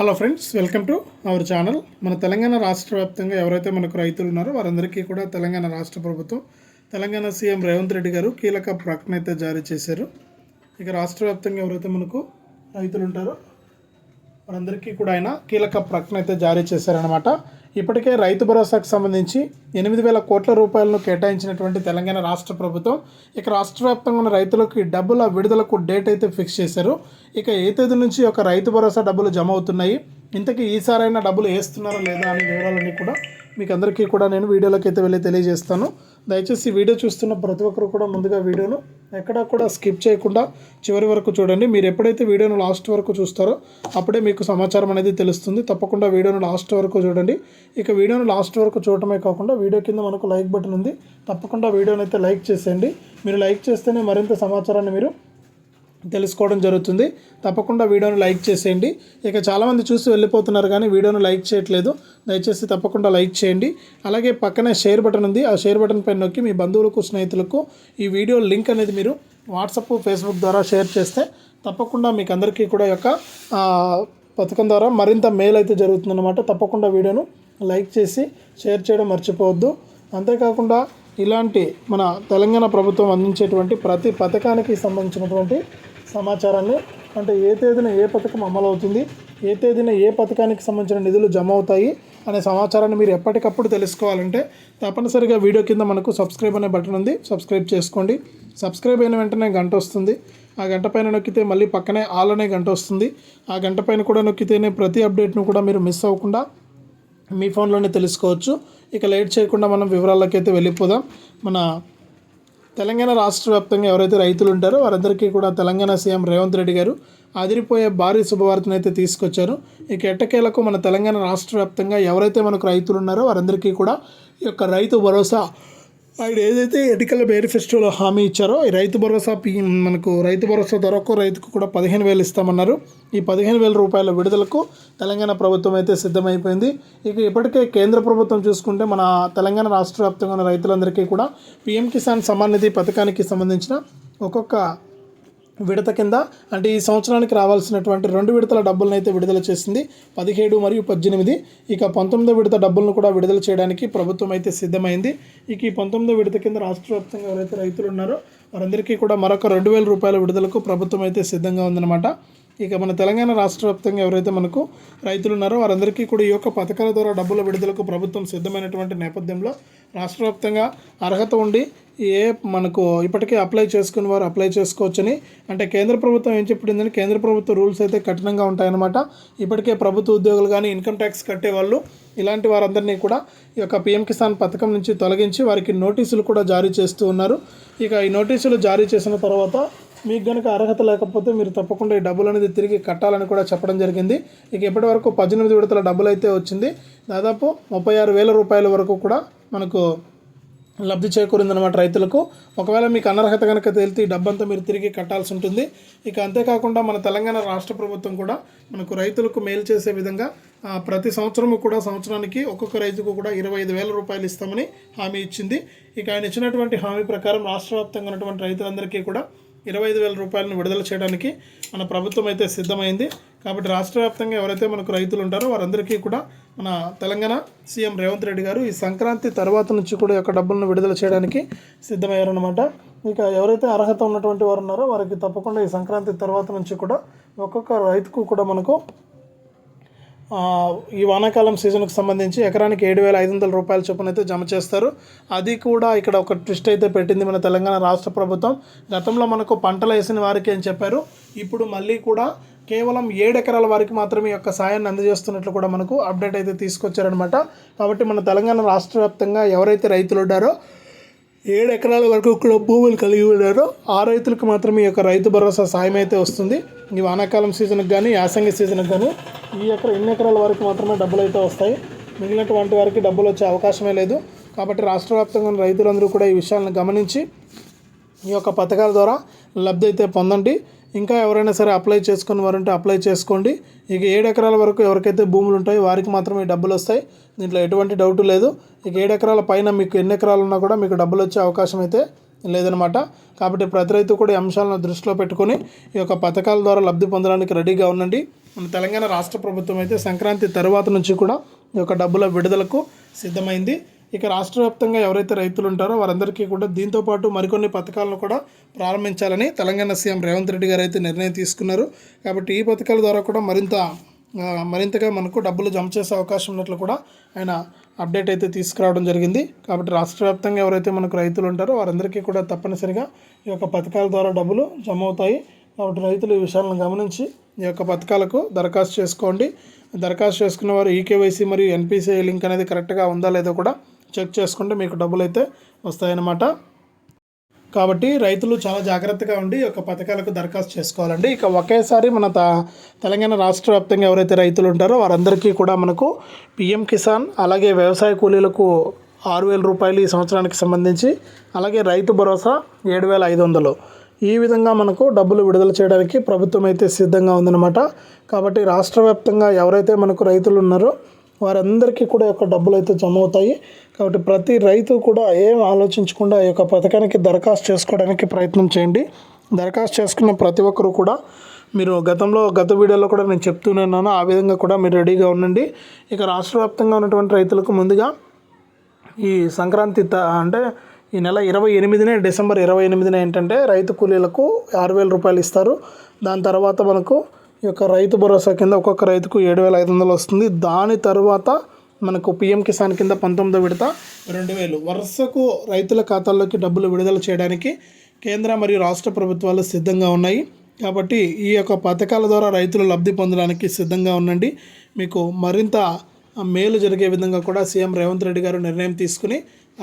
Hello friends welcome to our channel మన తెలంగాణ రాష్ట్ర వ్యాప్తంగా ఎవరైతే మనకు రైతులు ఉన్నారో వారందరికీ కూడా తెలంగాణ రాష్ట్ర ప్రభుత్వం తెలంగాణ సీఎం రేవంత్ రెడ్డి గారు కీలక ప్రకటన అయితే జారీ చేశారు. ఇక రాష్ట్ర వ్యాప్తంగా ఎవరైతే మనకు రైతులు ఉంటారో మనందరికీ కూడా ఆయన కీలక ప్రకటన అయితే జారీ చేశారనమాట ఇప్పటికే రైతు భరోసాకు సంబంధించి ఎనిమిది వేల కోట్ల రూపాయలను కేటాయించినటువంటి తెలంగాణ రాష్ట్ర ప్రభుత్వం ఇక రాష్ట్ర వ్యాప్తంగా ఉన్న రైతులకు డబ్బుల విడుదలకు డేట్ అయితే ఫిక్స్ చేశారు. ఇక ఏ తేదీ నుంచి ఒక రైతు భరోసా డబ్బులు జమ అవుతున్నాయి? ఇంతకీ ఈసారైనా డబ్బులు వేస్తున్నారా లేదా అనే వివరాలన్నీ కూడా మీకు అందరికీ కూడా నేను వీడియోలోకి అయితే వెళ్ళి తెలియజేస్తాను. దయచేసి వీడియో చూస్తున్న ప్రతి ఒక్కరు కూడా ముందుగా వీడియోను ఎక్కడా కూడా స్కిప్ చేయకుండా చివరి వరకు చూడండి. మీరు ఎప్పుడైతే వీడియోను లాస్ట్ వరకు చూస్తారో అప్పుడే మీకు సమాచారం అనేది తెలుస్తుంది. తప్పకుండా వీడియోను లాస్ట్ వరకు చూడండి. ఇక వీడియోను లాస్ట్ వరకు చూడటమే కాకుండా వీడియో కింద మనకు లైక్ బటన్ ఉంది. తప్పకుండా వీడియోని అయితే లైక్ చేసేయండి. మీరు లైక్ చేస్తేనే మరింత సమాచారాన్ని మీరు తెలుసుకోవడం జరుగుతుంది. తప్పకుండా వీడియోని లైక్ చేసేయండి. ఇక చాలామంది చూసి వెళ్ళిపోతున్నారు కానీ వీడియోను లైక్ చేయట్లేదు. దయచేసి తప్పకుండా లైక్ చేయండి. అలాగే పక్కనే షేర్ బటన్ ఉంది. ఆ షేర్ బటన్ పైన నొక్కి మీ బంధువులకు స్నేహితులకు ఈ వీడియో లింక్ అనేది మీరు వాట్సాప్ ఫేస్బుక్ ద్వారా షేర్ చేస్తే తప్పకుండా మీకు అందరికీ కూడా యొక్క పథకం ద్వారా మరింత మేలు అయితే జరుగుతుందన్నమాట. తప్పకుండా వీడియోను లైక్ చేసి షేర్ చేయడం మర్చిపోవద్దు. అంతేకాకుండా ఇలాంటి మన తెలంగాణ ప్రభుత్వం అందించేటువంటి ప్రతి పథకానికి సంబంధించినటువంటి సమాచారాన్ని అంటే ఏ తేదీన ఏ పథకం అమలు అవుతుంది ఏ తేదీన ఏ పథకానికి సంబంధించిన నిధులు జమ అవుతాయి అనే సమాచారాన్ని మీరు ఎప్పటికప్పుడు తెలుసుకోవాలంటే తప్పనిసరిగా వీడియో కింద మనకు సబ్స్క్రైబ్ అనే బటన్ ఉంది. సబ్స్క్రైబ్ చేసుకోండి. సబ్స్క్రైబ్ అయిన వెంటనే గంట వస్తుంది. ఆ గంట పైన నొక్కితే మళ్ళీ పక్కనే ఆల్ అనే గంట వస్తుంది. ఆ గంట పైన కూడా నొక్కితేనే ప్రతి అప్డేట్ను కూడా మీరు మిస్ అవ్వకుండా మీ ఫోన్లోనే తెలుసుకోవచ్చు. ఇక లేట్ చేయకుండా మనం వివరాలకైతే అయితే వెళ్ళిపోదాం. మన తెలంగాణ రాష్ట్ర వ్యాప్తంగా ఎవరైతే రైతులు ఉంటారో వారందరికీ కూడా తెలంగాణ సీఎం రేవంత్ రెడ్డి గారు అదిరిపోయే భారీ శుభవార్తను అయితే తీసుకొచ్చారు. ఇక ఎట్టకేలకు మన తెలంగాణ రాష్ట్ర వ్యాప్తంగా ఎవరైతే మనకు రైతులు ఉన్నారో వారందరికీ కూడా ఈ యొక్క రైతు భరోసా ఆయన ఏదైతే ఎన్నికల మేనిఫెస్టోలో హామీ ఇచ్చారో ఈ రైతు భరోసా మనకు రైతు భరోసా ధరకు రైతుకు కూడా పదిహేను వేలు ఇస్తామన్నారు. ఈ పదిహేను వేల రూపాయల విడుదలకు తెలంగాణ ప్రభుత్వం అయితే సిద్ధమైపోయింది. ఇక ఇప్పటికే కేంద్ర ప్రభుత్వం చూసుకుంటే మన తెలంగాణ రాష్ట్ర వ్యాప్తంగా ఉన్న రైతులందరికీ కూడా పీఎం కిసాన్ సమాన్ నిధి పథకానికి సంబంధించిన ఒక్కొక్క విడత కింద అంటే ఈ సంవత్సరానికి రావాల్సినటువంటి రెండు విడతల డబ్బులను అయితే విడుదల చేసింది. పదిహేడు మరియు పద్దెనిమిది. ఇక పంతొమ్మిదో విడత డబ్బులను కూడా విడుదల చేయడానికి ప్రభుత్వం అయితే సిద్ధమైంది. ఇక ఈ పంతొమ్మిదో విడత కింద రాష్ట్ర వ్యాప్తంగా ఎవరైతే రైతులు ఉన్నారో వారందరికీ కూడా మరొక రెండు వేల రూపాయల విడుదలకు ప్రభుత్వం అయితే సిద్ధంగా ఉందన్నమాట. ఇక మన తెలంగాణ రాష్ట్ర వ్యాప్తంగా ఎవరైతే మనకు రైతులు ఉన్నారో వారందరికీ కూడా ఈ యొక్క పథకాల ద్వారా డబ్బుల విడుదలకు ప్రభుత్వం సిద్ధమైనటువంటి నేపథ్యంలో రాష్ట్ర వ్యాప్తంగా అర్హత ఉండి ఏ మనకు ఇప్పటికే అప్లై చేసుకుని వారు అప్లై చేసుకోవచ్చని అంటే కేంద్ర ప్రభుత్వం ఏం చెప్పిందని కేంద్ర ప్రభుత్వ రూల్స్ అయితే కఠినంగా ఉంటాయన్నమాట. ఇప్పటికే ప్రభుత్వ ఉద్యోగులు కానీ ఇన్కమ్ ట్యాక్స్ కట్టే వాళ్ళు ఇలాంటి వారందరినీ కూడా ఈ యొక్క పిఎం కిసాన్ పథకం నుంచి తొలగించి వారికి నోటీసులు కూడా జారీ చేస్తూ ఉన్నారు. ఇక ఈ నోటీసులు జారీ చేసిన తర్వాత మీకు కనుక అర్హత లేకపోతే మీరు తప్పకుండా ఈ డబ్బులు అనేది తిరిగి కట్టాలని కూడా చెప్పడం జరిగింది. ఇక ఇప్పటి వరకు పద్దెనిమిది విడతల డబ్బులు అయితే వచ్చింది. దాదాపు ముప్పై ఆరు వేల రూపాయల వరకు కూడా మనకు లబ్ధి చేకూరిందనమాట రైతులకు. ఒకవేళ మీకు అనర్హత కనుక తేలితే ఈ డబ్బంతా మీరు తిరిగి కట్టాల్సి ఉంటుంది. ఇక అంతేకాకుండా మన తెలంగాణ రాష్ట్ర ప్రభుత్వం కూడా మనకు రైతులకు మేలు చేసే విధంగా ప్రతి సంవత్సరము కూడా సంవత్సరానికి ఒక్కొక్క రైతుకు కూడా ఇరవై ఐదు వేల రూపాయలు ఇస్తామని హామీ ఇచ్చింది. ఇక ఆయన ఇచ్చినటువంటి హామీ ప్రకారం రాష్ట్ర వ్యాప్తంగా ఉన్నటువంటి రైతులందరికీ కూడా ఇరవై ఐదు వేల రూపాయలను విడుదల చేయడానికి మన ప్రభుత్వం అయితే సిద్ధమైంది. కాబట్టి రాష్ట్ర వ్యాప్తంగా ఎవరైతే మనకు రైతులు ఉంటారో వారందరికీ కూడా మన తెలంగాణ సీఎం రేవంత్ రెడ్డి గారు ఈ సంక్రాంతి తర్వాత నుంచి కూడా యొక్క డబ్బులను విడుదల చేయడానికి సిద్ధమయ్యారనమాట ఇక ఎవరైతే అర్హత ఉన్నటువంటి వారు ఉన్నారో వారికి తప్పకుండా ఈ సంక్రాంతి తర్వాత నుంచి కూడా ఒక్కొక్క రైతుకు కూడా మనకు ఈ వానాకాలం సీజన్కు సంబంధించి ఎకరానికి ఏడు వేల ఐదు వందల రూపాయల చొప్పున అయితే జమ చేస్తారు. అది కూడా ఇక్కడ ఒక ట్విస్ట్ అయితే పెట్టింది మన తెలంగాణ రాష్ట్ర ప్రభుత్వం. గతంలో మనకు పంటలు వేసిన వారికి అని చెప్పారు. ఇప్పుడు మళ్ళీ కూడా కేవలం ఏడు ఎకరాల వారికి మాత్రమే ఈ యొక్క సాయాన్ని అందజేస్తున్నట్లు కూడా మనకు అప్డేట్ అయితే తీసుకొచ్చారనమాట కాబట్టి మన తెలంగాణ రాష్ట్ర వ్యాప్తంగా ఎవరైతే రైతులు ఉన్నారో ఏడు ఎకరాల వరకు కూడా భూములు కలిగి ఉన్నారు. ఆ రైతులకు మాత్రమే ఈ యొక్క రైతు భరోసా సాయం అయితే వస్తుంది. ఈ వానాకాలం సీజన్కి కానీ యాసంగి సీజన్కి కానీ ఈ ఎకర ఎన్ని ఎకరాల వరకు మాత్రమే డబ్బులు అయితే వస్తాయి. మిగిలినటువంటి వారికి డబ్బులు వచ్చే అవకాశమే లేదు. కాబట్టి రాష్ట్ర వ్యాప్తంగా రైతులందరూ కూడా ఈ విషయాలను గమనించి ఈ యొక్క పథకాల ద్వారా లబ్ధి అయితే పొందండి. ఇంకా ఎవరైనా సరే అప్లై చేసుకుని వారంటే అప్లై చేసుకోండి. ఇక ఏడు ఎకరాల వరకు ఎవరికైతే భూములు ఉంటాయో వారికి మాత్రమే డబ్బులు వస్తాయి. దీంట్లో ఎటువంటి డౌట్ లేదు. ఇక ఏడు ఎకరాల పైన మీకు ఎన్ని ఎకరాలు ఉన్నా కూడా మీకు డబ్బులు వచ్చే అవకాశం అయితే లేదనమాట. కాబట్టి ప్రతి రైతు కూడా ఈ అంశాలను దృష్టిలో పెట్టుకొని ఈ యొక్క పథకాల ద్వారా లబ్ధి పొందడానికి రెడీగా ఉండండి. మన తెలంగాణ రాష్ట్ర ప్రభుత్వం అయితే సంక్రాంతి తర్వాత నుంచి కూడా ఈ యొక్క డబ్బుల విడుదలకు సిద్ధమైంది. ఇక రాష్ట్ర వ్యాప్తంగా ఎవరైతే రైతులు ఉంటారో వారందరికీ కూడా దీంతో పాటు మరికొన్ని పథకాలను కూడా ప్రారంభించాలని తెలంగాణ సీఎం రేవంత్ రెడ్డి గారు అయితే నిర్ణయం తీసుకున్నారు. కాబట్టి ఈ పథకాల ద్వారా కూడా మరింత మరింతగా మనకు డబ్బులు జమ చేసే అవకాశం ఉన్నట్లు కూడా ఆయన అప్డేట్ అయితే తీసుకురావడం జరిగింది. కాబట్టి రాష్ట్ర వ్యాప్తంగా ఎవరైతే మనకు రైతులు ఉంటారో వారందరికీ కూడా తప్పనిసరిగా ఈ యొక్క పథకాల ద్వారా డబ్బులు జమ అవుతాయి. కాబట్టి రైతులు ఈ విషయాలను గమనించి ఈ యొక్క పథకాలకు దరఖాస్తు చేసుకోండి. దరఖాస్తు చేసుకున్న వారు ఈకేవైసీ మరియు ఎన్పిసిఐ లింక్ అనేది కరెక్ట్గా ఉందా లేదో కూడా చెక్ చేసుకుంటే మీకు డబ్బులు అయితే వస్తాయన్నమాట. కాబట్టి రైతులు చాలా జాగ్రత్తగా ఉండి ఒక పథకాలకు దరఖాస్తు చేసుకోవాలండి. ఇక ఒకేసారి మన త తెలంగాణ రాష్ట్ర వ్యాప్తంగా ఎవరైతే రైతులు ఉంటారో వారందరికీ కూడా మనకు పిఎం కిసాన్ అలాగే వ్యవసాయ కూలీలకు ఆరు వేల రూపాయలు ఈ సంవత్సరానికి సంబంధించి అలాగే రైతు భరోసా ఏడు వేల ఐదు వందలు. ఈ విధంగా మనకు డబ్బులు విడుదల చేయడానికి ప్రభుత్వం అయితే సిద్ధంగా ఉందన్నమాట. కాబట్టి రాష్ట్ర వ్యాప్తంగా ఎవరైతే మనకు రైతులు ఉన్నారో వారందరికీ కూడా యొక్క డబ్బులు అయితే జమ అవుతాయి కాబట్టి ప్రతి రైతు కూడా ఏం ఆలోచించకుండా ఈ యొక్క పథకానికి దరఖాస్తు చేసుకోవడానికి ప్రయత్నం చేయండి. దరఖాస్తు చేసుకున్న ప్రతి ఒక్కరు కూడా మీరు గతంలో గత వీడియోలో కూడా నేను చెప్తూనే ఉన్నాను. ఆ విధంగా కూడా మీరు రెడీగా ఉండండి. ఇక రాష్ట్ర వ్యాప్తంగా ఉన్నటువంటి రైతులకు ముందుగా ఈ సంక్రాంతి అంటే ఈ నెల ఇరవై ఎనిమిదినే డిసెంబర్ ఇరవై ఎనిమిదిన ఏంటంటే రైతు కూలీలకు ఆరు వేల రూపాయలు ఇస్తారు. దాని తర్వాత మనకు ఈ యొక్క రైతు భరోసా కింద ఒక్కొక్క రైతుకు ఏడు వేల ఐదు వందలు వస్తుంది. దాని తర్వాత మనకు పిఎం కిసాన్ కింద పంతొమ్మిదో విడత రెండు వేలు. వరుసకు రైతుల ఖాతాల్లోకి డబ్బులు విడుదల చేయడానికి కేంద్ర మరియు రాష్ట్ర ప్రభుత్వాలు సిద్ధంగా ఉన్నాయి. కాబట్టి ఈ యొక్క పథకాల ద్వారా రైతులు లబ్ధి పొందడానికి సిద్ధంగా ఉండండి. మీకు మరింత మేలు జరిగే విధంగా కూడా సీఎం రేవంత్ రెడ్డి గారు నిర్ణయం తీసుకుని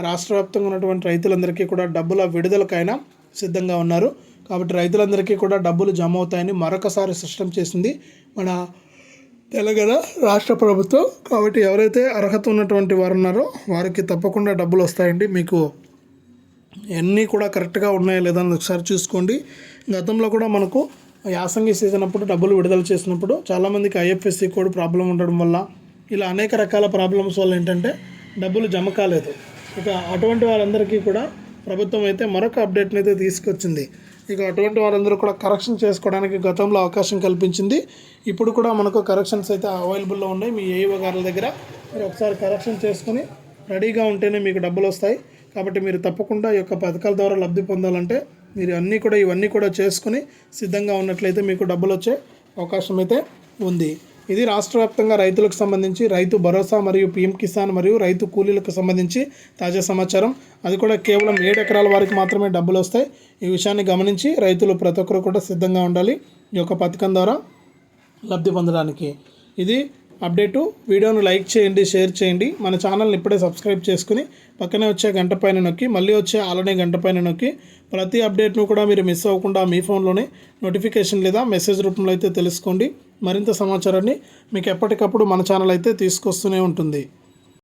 రాష్ట్ర వ్యాప్తంగా ఉన్నటువంటి రైతులందరికీ కూడా డబ్బుల విడుదలకైనా సిద్ధంగా ఉన్నారు. కాబట్టి రైతులందరికీ కూడా డబ్బులు జమ అవుతాయని మరొకసారి స్పష్టం చేసింది మన తెలంగాణ రాష్ట్ర ప్రభుత్వం. కాబట్టి ఎవరైతే అర్హత ఉన్నటువంటి వారు ఉన్నారో వారికి తప్పకుండా డబ్బులు వస్తాయండి. మీకు ఎన్ని కూడా కరెక్ట్గా ఉన్నాయా లేదా అని ఒకసారి చూసుకోండి. గతంలో కూడా మనకు యాసంగి సీజన్ అప్పుడు డబ్బులు విడుదల చేసినప్పుడు చాలామందికి ఐఎఫ్ఎస్సి కోడ్ ప్రాబ్లం ఉండడం వల్ల ఇలా అనేక రకాల ప్రాబ్లమ్స్ వల్ల ఏంటంటే డబ్బులు జమ కాలేదు. ఇక అటువంటి వారందరికీ కూడా ప్రభుత్వం అయితే మరొక అప్డేట్ని అయితే తీసుకొచ్చింది. ఇక అటువంటి వారందరూ కూడా కరెక్షన్ చేసుకోవడానికి గతంలో అవకాశం కల్పించింది. ఇప్పుడు కూడా మనకు కరెక్షన్స్ అయితే అవైలబుల్లో ఉన్నాయి. మీ ఏఈఓ గారి దగ్గర మీరు ఒకసారి కరెక్షన్ చేసుకుని రెడీగా ఉంటేనే మీకు డబ్బులు వస్తాయి. కాబట్టి మీరు తప్పకుండా ఈ యొక్క పథకాల ద్వారా లబ్ధి పొందాలంటే మీరు అన్నీ కూడా ఇవన్నీ కూడా చేసుకుని సిద్ధంగా ఉన్నట్లయితే మీకు డబ్బులు వచ్చే అవకాశం అయితే ఉంది. ఇది రాష్ట్ర వ్యాప్తంగా రైతులకు సంబంధించి రైతు భరోసా మరియు పిఎం కిసాన్ మరియు రైతు కూలీలకు సంబంధించి తాజా సమాచారం. అది కూడా కేవలం ఏడు ఎకరాల వారికి మాత్రమే డబ్బులు వస్తాయి. ఈ విషయాన్ని గమనించి రైతులు ప్రతి ఒక్కరు కూడా సిద్ధంగా ఉండాలి. ఈ యొక్క పథకం ద్వారా లబ్ధి పొందడానికి. ఇది అప్డేటు. వీడియోను లైక్ చేయండి షేర్ చేయండి. మన ఛానల్ని ఇప్పుడే సబ్స్క్రైబ్ చేసుకుని పక్కనే వచ్చే గంట పైన నొక్కి మళ్ళీ వచ్చే ఆలనే గంట పైన నొక్కి ప్రతి అప్డేట్ను కూడా మీరు మిస్ అవ్వకుండా మీ ఫోన్లోనే నోటిఫికేషన్ లేదా మెసేజ్ రూపంలో అయితే తెలుసుకోండి. మరింత సమాచారాన్ని మీకు ఎప్పటికప్పుడు మన ఛానల్ అయితే తీసుకొస్తూనే ఉంటుంది.